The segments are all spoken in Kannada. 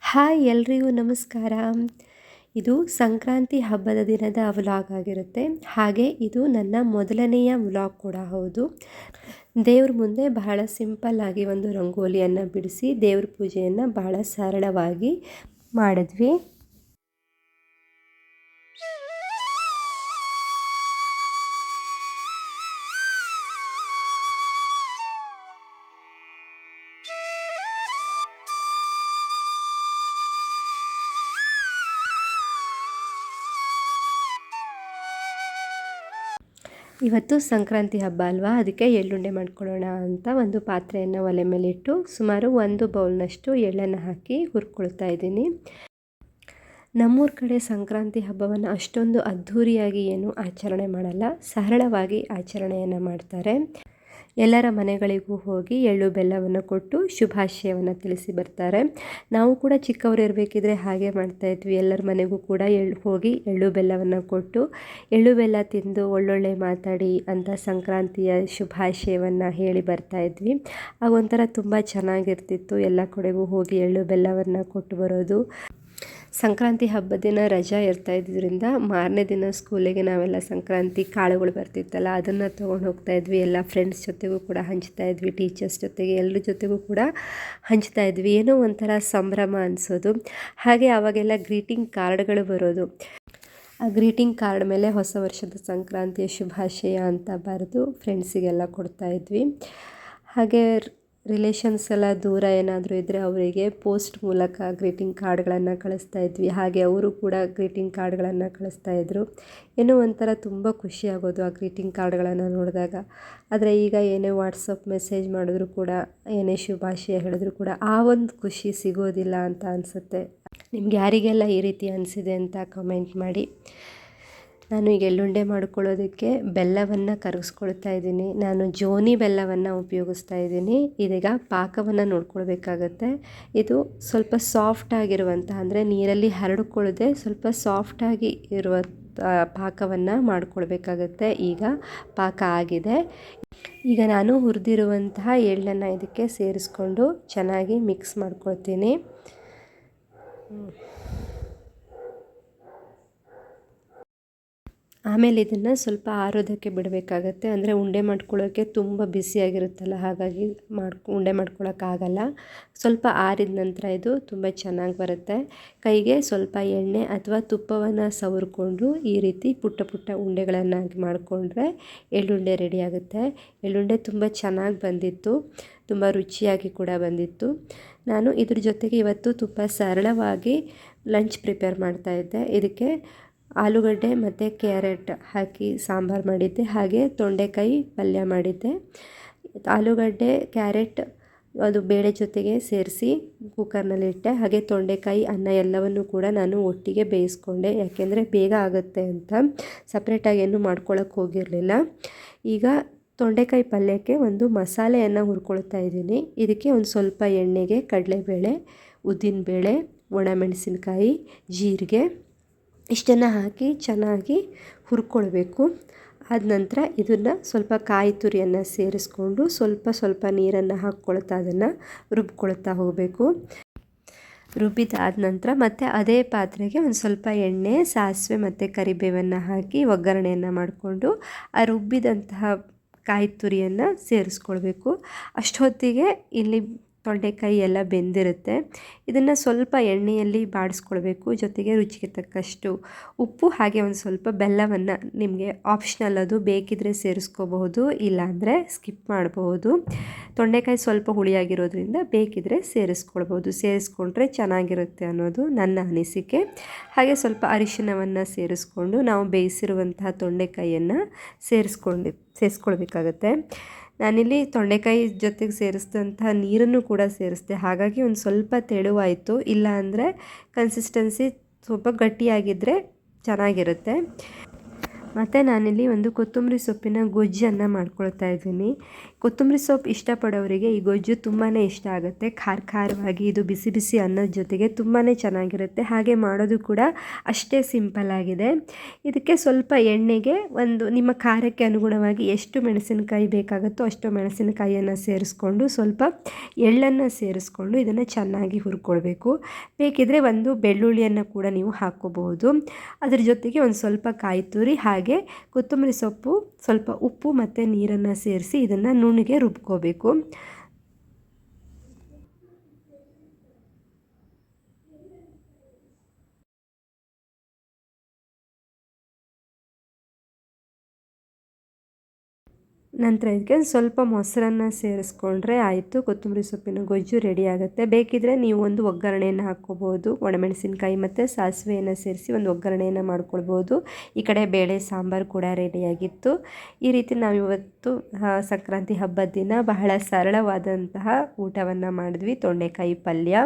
ಹಾಯ್ ಎಲ್ರಿಗೂ ನಮಸ್ಕಾರ. ಇದು ಸಂಕ್ರಾಂತಿ ಹಬ್ಬದ ದಿನದ ವ್ಲಾಗ್ ಆಗಿರುತ್ತೆ. ಹಾಗೆ ಇದು ನನ್ನ ಮೊದಲನೆಯ ವ್ಲಾಗ್ ಕೂಡ ಹೌದು. ದೇವ್ರ ಮುಂದೆ ಬಹಳ ಸಿಂಪಲ್ ಆಗಿ ಒಂದು ರಂಗೋಲಿಯನ್ನು ಬಿಡಿಸಿ ದೇವ್ರ ಪೂಜೆಯನ್ನು ಬಹಳ ಸರಳವಾಗಿ ಮಾಡಿದ್ವಿ. ಇವತ್ತು ಸಂಕ್ರಾಂತಿ ಹಬ್ಬ ಅಲ್ವಾ? ಅದಕ್ಕೆ ಎಳ್ಳುಂಡೆ ಮಾಡ್ಕೊಳ್ಳೋಣ ಅಂತ ಒಂದು ಪಾತ್ರೆಯನ್ನು ಒಲೆ ಮೇಲೆ ಇಟ್ಟು ಸುಮಾರು ಒಂದು ಬೌಲ್ನಷ್ಟು ಎಳ್ಳನ್ನು ಹಾಕಿ ಹುರ್ಕೊಳ್ತಾ ಇದ್ದೀನಿ. ನಮ್ಮೂರ ಕಡೆ ಸಂಕ್ರಾಂತಿ ಹಬ್ಬವನ್ನು ಅಷ್ಟೊಂದು ಅದ್ಧೂರಿಯಾಗಿ ಏನು ಆಚರಣೆ ಮಾಡಲ್ಲ. ಸರಳವಾಗಿ ಆಚರಣೆಯನ್ನು ಮಾಡ್ತಾರೆ. ಎಲ್ಲರ ಮನೆಗಳಿಗೂ ಹೋಗಿ ಎಳ್ಳು ಬೆಲ್ಲವನ್ನು ಕೊಟ್ಟು ಶುಭಾಶಯವನ್ನು ತಿಳಿಸಿ ಬರ್ತಾರೆ. ನಾವು ಕೂಡ ಚಿಕ್ಕವರು ಇರಬೇಕಿದ್ರೆ ಹಾಗೆ ಮಾಡ್ತಾಯಿದ್ವಿ ಎಲ್ಲರ ಮನೆಗೂ ಕೂಡ ಎಳ್ಳು ಹೋಗಿ ಎಳ್ಳು ಬೆಲ್ಲವನ್ನು ಕೊಟ್ಟು ಎಳ್ಳು ಬೆಲ್ಲ ತಿಂದು ಒಳ್ಳೊಳ್ಳೆ ಮಾತಾಡಿ ಅಂತ ಸಂಕ್ರಾಂತಿಯ ಶುಭಾಶಯವನ್ನು ಹೇಳಿ ಬರ್ತಾಯಿದ್ವಿ ಆಗೊಂಥರ ತುಂಬ ಚೆನ್ನಾಗಿರ್ತಿತ್ತು. ಎಲ್ಲ ಕಡೆಗೂ ಹೋಗಿ ಎಳ್ಳು ಬೆಲ್ಲವನ್ನು ಕೊಟ್ಟು ಬರೋದು. ಸಂಕ್ರಾಂತಿ ಹಬ್ಬದ ದಿನ ರಜಾ ಇರ್ತಾ ಇದ್ದಿದ್ರಿಂದ ಮಾರನೇ ದಿನ ಸ್ಕೂಲಿಗೆ ನಾವೆಲ್ಲ ಸಂಕ್ರಾಂತಿ ಕಾಳುಗಳು ಬರ್ತಿತ್ತಲ್ಲ, ಅದನ್ನು ತೊಗೊಂಡು ಹೋಗ್ತಾ ಇದ್ವಿ. ಎಲ್ಲ ಫ್ರೆಂಡ್ಸ್ ಜೊತೆಗೂ ಕೂಡ ಹಂಚ್ತಾ ಇದ್ವಿ ಟೀಚರ್ಸ್ ಜೊತೆಗೆ ಎಲ್ಲರ ಜೊತೆಗೂ ಕೂಡ ಹಂಚ್ತಾ ಇದ್ವಿ. ಏನೋ ಒಂಥರ ಸಂಭ್ರಮ ಅನಿಸೋದು. ಹಾಗೆ ಅವಾಗೆಲ್ಲ ಗ್ರೀಟಿಂಗ್ ಕಾರ್ಡ್ಗಳು ಬರೋದು. ಆ ಗ್ರೀಟಿಂಗ್ ಕಾರ್ಡ್ ಮೇಲೆ ಹೊಸ ವರ್ಷದ ಸಂಕ್ರಾಂತಿಯ ಶುಭಾಶಯ ಅಂತ ಬರೆದು ಫ್ರೆಂಡ್ಸಿಗೆಲ್ಲ ಕೊಡ್ತಾ ಇದ್ವಿ. ಹಾಗೆ ರಿಲೇಷನ್ಸ್ ಎಲ್ಲ ದೂರ ಏನಾದರೂ ಇದ್ದರೆ ಅವರಿಗೆ ಪೋಸ್ಟ್ ಮೂಲಕ ಗ್ರೀಟಿಂಗ್ ಕಾರ್ಡ್ಗಳನ್ನು ಕಳಿಸ್ತಾ ಇದ್ವಿ. ಹಾಗೆ ಅವರು ಕೂಡ ಗ್ರೀಟಿಂಗ್ ಕಾರ್ಡ್ಗಳನ್ನು ಕಳಿಸ್ತಾ ಇದ್ದರು ಏನೋ ಒಂಥರ ತುಂಬ ಖುಷಿ ಆಗೋದು ಆ ಗ್ರೀಟಿಂಗ್ ಕಾರ್ಡ್ಗಳನ್ನು ನೋಡಿದಾಗ. ಆದರೆ ಈಗ ಏನೇ ವಾಟ್ಸಪ್ ಮೆಸೇಜ್ ಮಾಡಿದ್ರು ಕೂಡ, ಏನೇ ಶುಭಾಶಯ ಹೇಳಿದ್ರು ಕೂಡ ಆ ಒಂದು ಖುಷಿ ಸಿಗೋದಿಲ್ಲ ಅಂತ ಅನಿಸುತ್ತೆ. ನಿಮ್ಗೆ ಯಾರಿಗೆಲ್ಲ ಈ ರೀತಿ ಅನಿಸಿದೆ ಅಂತ ಕಮೆಂಟ್ ಮಾಡಿ. ನಾನು ಈಗ ಎಳ್ಳುಂಡೆ ಮಾಡ್ಕೊಳ್ಳೋದಕ್ಕೆ ಬೆಲ್ಲವನ್ನು ಕರಗಿಸ್ಕೊಳ್ತಾ ಇದ್ದೀನಿ. ನಾನು ಜೋನಿ ಬೆಲ್ಲವನ್ನು ಉಪಯೋಗಿಸ್ತಾ ಇದ್ದೀನಿ. ಇದೀಗ ಪಾಕವನ್ನು ನೋಡ್ಕೊಳ್ಬೇಕಾಗತ್ತೆ. ಇದು ಸ್ವಲ್ಪ ಸಾಫ್ಟ್ ಆಗಿರುವಂಥ ಅಂದರೆ ನೀರಲ್ಲಿ ಹರಡ್ಕೊಳ್ಳದೆ ಸ್ವಲ್ಪ ಸಾಫ್ಟಾಗಿ ಇರುವ ಪಾಕವನ್ನು ಮಾಡ್ಕೊಳ್ಬೇಕಾಗತ್ತೆ. ಈಗ ಪಾಕ ಆಗಿದೆ. ಈಗ ನಾನು ಹುರಿದಿರುವಂತಹ ಎಳ್ಳನ್ನು ಇದಕ್ಕೆ ಸೇರಿಸ್ಕೊಂಡು ಚೆನ್ನಾಗಿ ಮಿಕ್ಸ್ ಮಾಡ್ಕೊಳ್ತೀನಿ. ಆಮೇಲೆ ಇದನ್ನು ಸ್ವಲ್ಪ ಆರೋದಕ್ಕೆ ಬಿಡಬೇಕಾಗತ್ತೆ. ಅಂದರೆ ಉಂಡೆ ಮಾಡ್ಕೊಳ್ಳೋಕ್ಕೆ ತುಂಬ ಬಿಸಿಯಾಗಿರುತ್ತಲ್ಲ ಹಾಗಾಗಿ ಮಾಡ್ಕೊ, ಉಂಡೆ ಮಾಡ್ಕೊಳ್ಳೋಕ್ಕಾಗಲ್ಲ ಸ್ವಲ್ಪ ಆರಿದ ನಂತರ ಇದು ತುಂಬ ಚೆನ್ನಾಗಿ ಬರುತ್ತೆ. ಕೈಗೆ ಸ್ವಲ್ಪ ಎಣ್ಣೆ ಅಥವಾ ತುಪ್ಪವನ್ನು ಸವರ್ಕೊಂಡು ಈ ರೀತಿ ಪುಟ್ಟ ಪುಟ್ಟ ಉಂಡೆಗಳನ್ನಾಗಿ ಮಾಡಿಕೊಂಡ್ರೆ ಎಳ್ಳುಂಡೆ ರೆಡಿ ಆಗುತ್ತೆ. ಎಳ್ಳುಂಡೆ ತುಂಬ ಚೆನ್ನಾಗಿ ಬಂದಿತ್ತು. ತುಂಬ ರುಚಿಯಾಗಿ ಕೂಡ ಬಂದಿತ್ತು. ನಾನು ಇದ್ರ ಜೊತೆಗೆ ಇವತ್ತು ತುಂಬ ಸರಳವಾಗಿ ಲಂಚ್ ಪ್ರಿಪೇರ್ ಮಾಡ್ತಾಯಿದ್ದೆ ಇದಕ್ಕೆ ಆಲೂಗಡ್ಡೆ ಮತ್ತು ಕ್ಯಾರೆಟ್ ಹಾಕಿ ಸಾಂಬಾರು ಮಾಡಿದ್ದೆ. ಹಾಗೆ ತೊಂಡೆಕಾಯಿ ಪಲ್ಯ ಮಾಡಿದ್ದೆ. ಆಲೂಗಡ್ಡೆ, ಕ್ಯಾರೆಟ್ ಅದು ಬೇಳೆ ಜೊತೆಗೆ ಸೇರಿಸಿ ಕುಕ್ಕರ್ನಲ್ಲಿಟ್ಟೆ ಹಾಗೆ ತೊಂಡೆಕಾಯಿ, ಅನ್ನ ಎಲ್ಲವನ್ನು ಕೂಡ ನಾನು ಒಟ್ಟಿಗೆ ಬೇಯಿಸ್ಕೊಂಡೆ. ಯಾಕೆಂದರೆ ಬೇಗ ಆಗುತ್ತೆ ಅಂತ. ಸಪ್ರೇಟಾಗಿ ಏನು ಮಾಡ್ಕೊಳ್ಳೋಕೆ ಹೋಗಿರಲಿಲ್ಲ. ಈಗ ತೊಂಡೆಕಾಯಿ ಪಲ್ಯಕ್ಕೆ ಒಂದು ಮಸಾಲೆಯನ್ನು ಹುರ್ಕೊಳ್ತಾ ಇದ್ದೀನಿ. ಇದಕ್ಕೆ ಒಂದು ಸ್ವಲ್ಪ ಎಣ್ಣೆಗೆ ಕಡಲೆಬೇಳೆ, ಉದ್ದಿನಬೇಳೆ, ಒಣಮೆಣಸಿನ್ಕಾಯಿ, ಜೀರಿಗೆ ಇಷ್ಟನ್ನು ಹಾಕಿ ಚೆನ್ನಾಗಿ ಹುರ್ಕೊಳ್ಬೇಕು. ಆದ ನಂತರ ಇದನ್ನು ಸ್ವಲ್ಪ ಕಾಯಿ ತುರಿಯನ್ನು ಸೇರಿಸ್ಕೊಂಡು ಸ್ವಲ್ಪ ಸ್ವಲ್ಪ ನೀರನ್ನು ಹಾಕ್ಕೊಳ್ತಾ ಅದನ್ನು ರುಬ್ಕೊಳ್ತಾ ಹೋಗಬೇಕು. ರುಬ್ಬಿದಾದ ನಂತರ ಮತ್ತು ಅದೇ ಪಾತ್ರೆಗೆ ಒಂದು ಸ್ವಲ್ಪ ಎಣ್ಣೆ, ಸಾಸಿವೆ ಮತ್ತು ಕರಿಬೇವನ್ನು ಹಾಕಿ ಒಗ್ಗರಣೆಯನ್ನು ಮಾಡಿಕೊಂಡು ಆ ರುಬ್ಬಿದಂತಹ ಕಾಯಿ ತುರಿಯನ್ನು ಸೇರಿಸ್ಕೊಳ್ಬೇಕು. ಅಷ್ಟೊತ್ತಿಗೆ ಇಲ್ಲಿ ತೊಂಡೆಕಾಯಿ ಎಲ್ಲ ಬೆಂದಿರುತ್ತೆ. ಇದನ್ನು ಸ್ವಲ್ಪ ಎಣ್ಣೆಯಲ್ಲಿ ಬಾಡಿಸ್ಕೊಳ್ಬೇಕು. ಜೊತೆಗೆ ರುಚಿಗೆ ತಕ್ಕಷ್ಟು ಉಪ್ಪು ಹಾಗೆ ಒಂದು ಸ್ವಲ್ಪ ಬೆಲ್ಲವನ್ನು ನಿಮಗೆ ಆಪ್ಷನಲ್ ಅದು ಬೇಕಿದ್ರೆ ಸೇರಿಸ್ಕೋಬಹುದು, ಇಲ್ಲಾಂದರೆ ಸ್ಕಿಪ್ ಮಾಡಬಹುದು. ತೊಂಡೆಕಾಯಿ ಸ್ವಲ್ಪ ಹುಳಿಯಾಗಿರೋದ್ರಿಂದ ಬೇಕಿದ್ರೆ ಸೇರಿಸ್ಕೊಳ್ಬೋದು ಸೇರಿಸ್ಕೊಂಡ್ರೆ ಚೆನ್ನಾಗಿರುತ್ತೆ ಅನ್ನೋದು ನನ್ನ ಅನಿಸಿಕೆ. ಹಾಗೆ ಸ್ವಲ್ಪ ಅರಿಶಿನವನ್ನು ಸೇರಿಸ್ಕೊಂಡು ನಾವು ಬೇಯಿಸಿರುವಂತಹ ತೊಂಡೆಕಾಯಿಯನ್ನು ಸೇರಿಸ್ಕೊಂಡು, ಸೇರಿಸ್ಕೊಳ್ಬೇಕಾಗತ್ತೆ. ನಾನಿಲ್ಲಿ ತೊಂಡೆಕಾಯಿ ಜೊತೆಗೆ ಸೇರಿಸಿದಂತಹ ನೀರನ್ನು ಕೂಡ ಸೇರಿಸಿದೆ. ಹಾಗಾಗಿ ಒಂದು ಸ್ವಲ್ಪ ತೆಳುವಾಯಿತು. ಇಲ್ಲ ಅಂದರೆ ಕನ್ಸಿಸ್ಟೆನ್ಸಿ ಸ್ವಲ್ಪ ಗಟ್ಟಿಯಾಗಿದ್ದರೆ ಚೆನ್ನಾಗಿರುತ್ತೆ. ಮತ್ತು ನಾನಿಲ್ಲಿ ಒಂದು ಕೊತ್ತಂಬರಿ ಸೊಪ್ಪಿನ ಗೊಜ್ಜನ್ನು ಮಾಡ್ಕೊಳ್ತಾ ಇದ್ದೀನಿ. ಕೊತ್ತಂಬರಿ ಸೊಪ್ಪು ಇಷ್ಟಪಡೋರಿಗೆ ಈ ಗೊಜ್ಜು ತುಂಬಾ ಇಷ್ಟ ಆಗುತ್ತೆ. ಖಾರ ಖಾರವಾಗಿ ಇದು ಬಿಸಿ ಬಿಸಿ ಅನ್ನದ ಜೊತೆಗೆ ತುಂಬಾ ಚೆನ್ನಾಗಿರುತ್ತೆ. ಹಾಗೆ ಮಾಡೋದು ಕೂಡ ಅಷ್ಟೇ ಸಿಂಪಲ್ ಆಗಿದೆ. ಇದಕ್ಕೆ ಸ್ವಲ್ಪ ಎಣ್ಣೆಗೆ ಒಂದು ನಿಮ್ಮ ಖಾರಕ್ಕೆ ಅನುಗುಣವಾಗಿ ಎಷ್ಟು ಮೆಣಸಿನಕಾಯಿ ಬೇಕಾಗುತ್ತೋ ಅಷ್ಟು ಮೆಣಸಿನಕಾಯಿಯನ್ನು ಸೇರಿಸ್ಕೊಂಡು ಸ್ವಲ್ಪ ಎಳ್ಳನ್ನು ಸೇರಿಸ್ಕೊಂಡು ಇದನ್ನು ಚೆನ್ನಾಗಿ ಹುರ್ಕೊಳ್ಬೇಕು. ಬೇಕಿದ್ರೆ ಒಂದು ಬೆಳ್ಳುಳ್ಳಿಯನ್ನು ಕೂಡ ನೀವು ಹಾಕ್ಕೋಬಹುದು. ಅದ್ರ ಜೊತೆಗೆ ಒಂದು ಸ್ವಲ್ಪ ಕಾಯಿ ತುರಿ ಹಾಗೆ ಕೊತ್ತಂಬರಿ ಸೊಪ್ಪು ಸ್ವಲ್ಪ ಉಪ್ಪು ಮತ್ತು ನೀರನ್ನು ಸೇರಿಸಿ ಇದನ್ನು ನುಣ್ಣಗೆ ರುಬ್ಕೋಬೇಕು. ನಂತರ ಇದಕ್ಕೆ ಸ್ವಲ್ಪ ಮೊಸರನ್ನು ಸೇರಿಸ್ಕೊಂಡ್ರೆ ಆಯಿತು. ಕೊತ್ತಂಬರಿ ಸೊಪ್ಪಿನ ಗೊಜ್ಜು ರೆಡಿ ಆಗುತ್ತೆ. ಬೇಕಿದ್ರೆ ನೀವು ಒಂದು ಒಗ್ಗರಣೆಯನ್ನು ಹಾಕ್ಕೋಬೋದು. ಒಣಮೆಣಸಿನಕಾಯಿ ಮತ್ತು ಸಾಸಿವೆಯನ್ನು ಸೇರಿಸಿ ಒಂದು ಒಗ್ಗರಣೆಯನ್ನು ಮಾಡ್ಕೊಳ್ಬೋದು. ಈ ಕಡೆ ಬೇಳೆ, ಸಾಂಬಾರು ಕೂಡ ರೆಡಿಯಾಗಿತ್ತು ಈ ರೀತಿ ನಾವು ಇವತ್ತು ಸಂಕ್ರಾಂತಿ ಹಬ್ಬದ ದಿನ ಬಹಳ ಸರಳವಾದಂತಹ ಊಟವನ್ನು ಮಾಡಿದ್ವಿ. ತೊಂಡೆಕಾಯಿ ಪಲ್ಯ,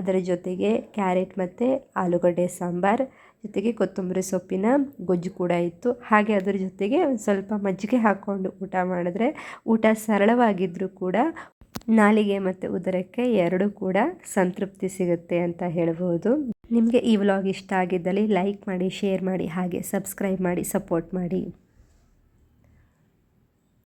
ಅದರ ಜೊತೆಗೆ ಕ್ಯಾರೆಟ್ ಮತ್ತು ಆಲೂಗಡ್ಡೆ ಸಾಂಬಾರು. ಜೊತೆಗೆ ಕೊತ್ತಂಬರಿ ಸೊಪ್ಪಿನ ಗೊಜ್ಜು ಕೂಡ ಇತ್ತು. ಹಾಗೆ ಅದರ ಜೊತೆಗೆ ಒಂದು ಸ್ವಲ್ಪ ಮಜ್ಜಿಗೆ ಹಾಕ್ಕೊಂಡು ಊಟ ಮಾಡಿದ್ರೆ ಊಟ ಸರಳವಾಗಿದ್ದರೂ ಕೂಡ ನಾಲಿಗೆ ಮತ್ತು ಉದರಕ್ಕೆ ಎರಡೂ ಕೂಡ ಸಂತೃಪ್ತಿ ಸಿಗುತ್ತೆ ಅಂತ ಹೇಳ್ಬೋದು ನಿಮಗೆ ಈ ವ್ಲಾಗ್ ಇಷ್ಟ ಆಗಿದ್ದಲ್ಲಿ ಲೈಕ್ ಮಾಡಿ, ಶೇರ್ ಮಾಡಿ, ಹಾಗೆ ಸಬ್ಸ್ಕ್ರೈಬ್ ಮಾಡಿ, ಸಪೋರ್ಟ್ ಮಾಡಿ.